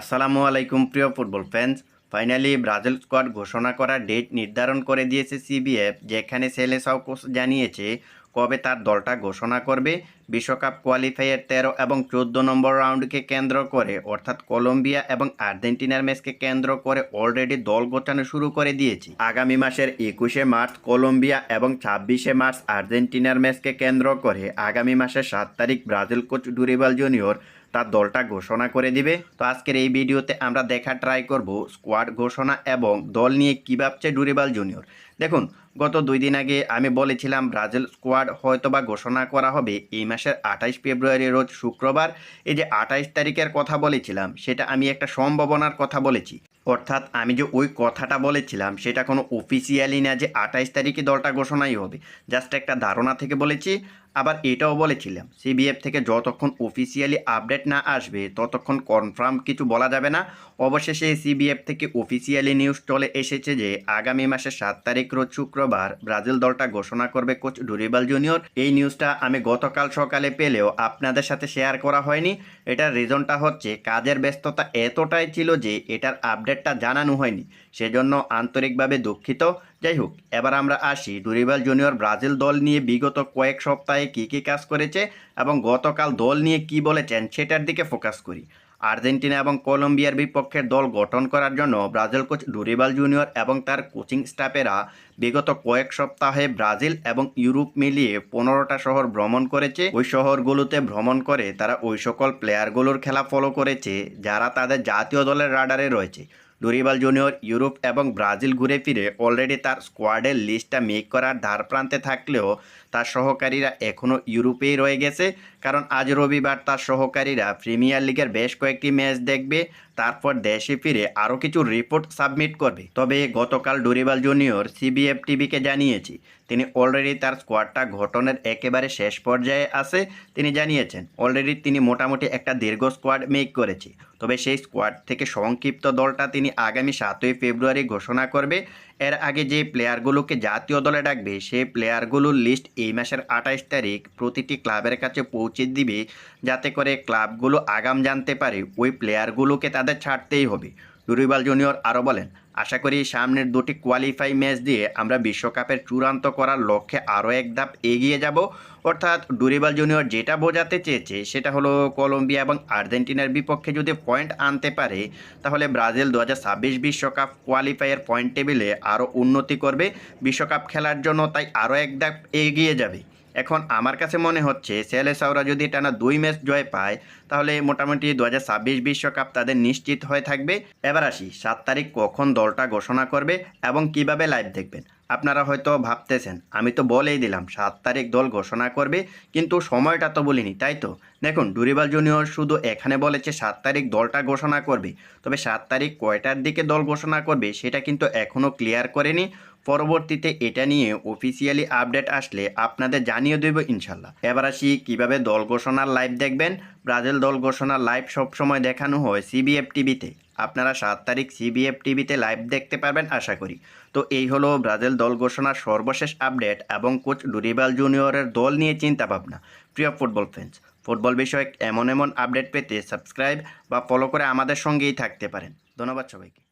আসসালামু আলাইকুম, প্রিয় football fans finally Brazil squad ঘোষণা করার ডেট নির্ধারণ করে দিয়েছে সিবিএফ যেখানে সেলেসাও কোচ জানিয়েছে কবে তার দলটা ঘোষণা করবে। বিশ্বকাপ কোয়ালিফায়ার তেরো এবং চোদ্দ নম্বর রাউন্ডকে কেন্দ্র করে, অর্থাৎ কলম্বিয়া এবং আর্জেন্টিনার ম্যাচকে কেন্দ্র করে অলরেডি দল গোছানো শুরু করে দিয়েছে। আগামী মাসের একুশে মার্চ কলম্বিয়া এবং ছাব্বিশে মার্চ আর্জেন্টিনার ম্যাচকে কেন্দ্র করে, আগামী মাসের সাত তারিখ ব্রাজিল কোচ ডুরিবাল জুনিয়র তার দলটা ঘোষণা করে দিবে। তো আজকের এই ভিডিওতে আমরা দেখা ট্রাই করব স্কোয়াড ঘোষণা এবং দল নিয়ে কী ভাবছে ডুরিবাল জুনিয়র দেখুন, গত দুই দিন আগে আমি বলেছিলাম ব্রাজিল স্কোয়াড হয়তোবা ঘোষণা করা হবে এই মাসের আঠাইশ ফেব্রুয়ারি, রোজ শুক্রবার। এই যে আঠাইশ তারিখের কথা বলেছিলাম, সেটা আমি একটা সম্ভাবনার কথা বলেছি। অর্থাৎ আমি যে ওই কথাটা বলেছিলাম, সেটা কোনো অফিসিয়ালি না যে আঠাইশ তারিখে দলটা ঘোষণাই হবে। জাস্ট একটা ধারণা থেকে বলেছি আবার এটাও বলেছিলাম সিবিএফ থেকে যতক্ষণ অফিসিয়ালি আপডেট না আসবে, ততক্ষণ কনফার্ম কিছু বলা যাবে না। অবশেষে সিবিএফ থেকে অফিসিয়ালি নিউজ চলে এসেছে যে, আগামী মাসের সাত তারিখ রোজ শুক্রবার ব্রাজিল দলটা ঘোষণা করবে কোচ ডুরিবাল জুনিয়র। এই নিউজটা আমি গতকাল সকালে পেলেও আপনাদের সাথে শেয়ার করা হয়নি। এটার রিজনটা হচ্ছে, কাজের ব্যস্ততা এতটাই ছিল যে, এটার আপডেটটা জানানো হয়নি। সেজন্য আন্তরিকভাবে দুঃখিত। যাই হোক এবার আমরা আসি। ডুরিবাল জুনিয়র ব্রাজিল দল নিয়ে বিগত কয়েক সপ্তাহে কী কী কাজ করেছে এবং গতকাল দল নিয়ে কি বলেছেন সেটার দিকে ফোকাস করি। আর্জেন্টিনা এবং কলম্বিয়ার বিপক্ষে দল গঠন করার জন্য ব্রাজিল কোচ ডুরিবাল জুনিয়র এবং তার কোচিং স্টাফেরা বিগত কয়েক সপ্তাহে ব্রাজিল এবং ইউরোপ মিলিয়ে পনেরোটা শহর ভ্রমণ করেছে। ওই শহরগুলোতে ভ্রমণ করে তারা ওই সকল প্লেয়ারগুলোর খেলা ফলো করেছে, যারা তাদের জাতীয় দলের রাডারে রয়েছে। ডুরিবাল জুনিয়র ইউরোপ এবং ব্রাজিল ঘুরে ফিরে অলরেডি তার স্কোয়াডের লিস্টটা মেক করার ধার প্রান্তে থাকলেও তার সহকারীরা এখনও ইউরোপেই রয়ে গেছে। কারণ আজ রবিবার তার সহকারীরা প্রিমিয়ার লিগের বেশ কয়েকটি ম্যাচ দেখবে। তারপর দেশে ফিরে আরও কিছু রিপোর্ট সাবমিট করবে। তবে গতকাল ডুরিবাল জুনিয়র সিবিএফ টিভিকে জানিয়েছি, তিনি অলরেডি তার স্কোয়াডটা ঘটনের একেবারে শেষ পর্যায়ে আছে তিনি জানিয়েছেন। অলরেডি তিনি মোটামুটি একটা দীর্ঘ স্কোয়াড মেক করেছে। তবে সেই স্কোয়াড থেকে সংক্ষিপ্ত দলটা তিনি আগামী সাতই ফেব্রুয়ারি ঘোষণা করবে। এর আগে যে প্লেয়ারগুলোকে জাতীয় দলে ডাকবে সেই প্লেয়ারগুলোর লিস্ট এই মাসের আঠাইশ তারিখ প্রতিটি ক্লাবের কাছে পৌঁছে দিবে যাতে করে ক্লাবগুলো আগাম জানতে পারে ওই প্লেয়ারগুলোকে তাদের ছাড়তেই হবে। ডুরিবাল জুনিয়র আরও বলেন, আশা করি সামনের দুটি কোয়ালিফাই ম্যাচ দিয়ে আমরা বিশ্বকাপের চূড়ান্ত করার লক্ষ্যে আরও এক ধাপ এগিয়ে যাব। অর্থাৎ ডুরিবাল জুনিয়র যেটা বোঝাতে চেয়েছে সেটা হলো কলম্বিয়া এবং আর্জেন্টিনার বিপক্ষে যদি পয়েন্ট আনতে পারে, তাহলে ব্রাজিল দু বিশ্বকাপ কোয়ালিফায়ার পয়েন্ট টেবিলে আরও উন্নতি করবে। বিশ্বকাপ খেলার জন্য তাই আরও এক ধাপ এগিয়ে যাবে। এখন আমার কাছে মনে হচ্ছে সেলেসাওরা যদি টানা দুই ম্যাচ জয় পায়, তাহলে মোটামুটি দু বিশ্বকাপ তাদের নিশ্চিত হয়ে থাকবে। এবার আসি, সাত তারিখ কখন দলটা ঘোষণা করবে এবং কীভাবে লাইভ দেখবেন? আপনারা হয়তো ভাবতেছেন, আমি তো বলেই দিলাম, সাত তারিখ দল ঘোষণা করবে, কিন্তু সময়টা তো বলিনি, তাই তো? দেখুন, ডুরিবাল জুনিয়র শুধু এখানে বলেছে সাত তারিখ দলটা ঘোষণা করবে, তবে সাত তারিখ কয়টার দিকে দল ঘোষণা করবে সেটা কিন্তু এখনও ক্লিয়ার করেনি। পরবর্তীতে এটা নিয়ে অফিসিয়ালি আপডেট আসলে আপনাদের জানিয়ে দেব ইনশাল্লাহ। এবার আসি কীভাবে দল ঘোষণার লাইভ দেখবেন। ব্রাজিল দল ঘোষণার লাইভ সবসময় দেখানো হয় সিবিএফ টিভিতে আপনারা সাত তারিখ সিবিএফ টিভিতে লাইভ দেখতে পারবেন, আশা করি। তো এই হলো ব্রাজিল দল ঘোষণার সর্বশেষ আপডেট এবং কোচ ডুরিবাল জুনিয়রের দল নিয়ে চিন্তা ভাবনা প্রিয় ফুটবল ফ্যান্স ফুটবল বিষয়ক এমন এমন আপডেট পেতে সাবস্ক্রাইব বা ফলো করে আমাদের সঙ্গেই থাকতে পারেন। ধন্যবাদ সবাইকে।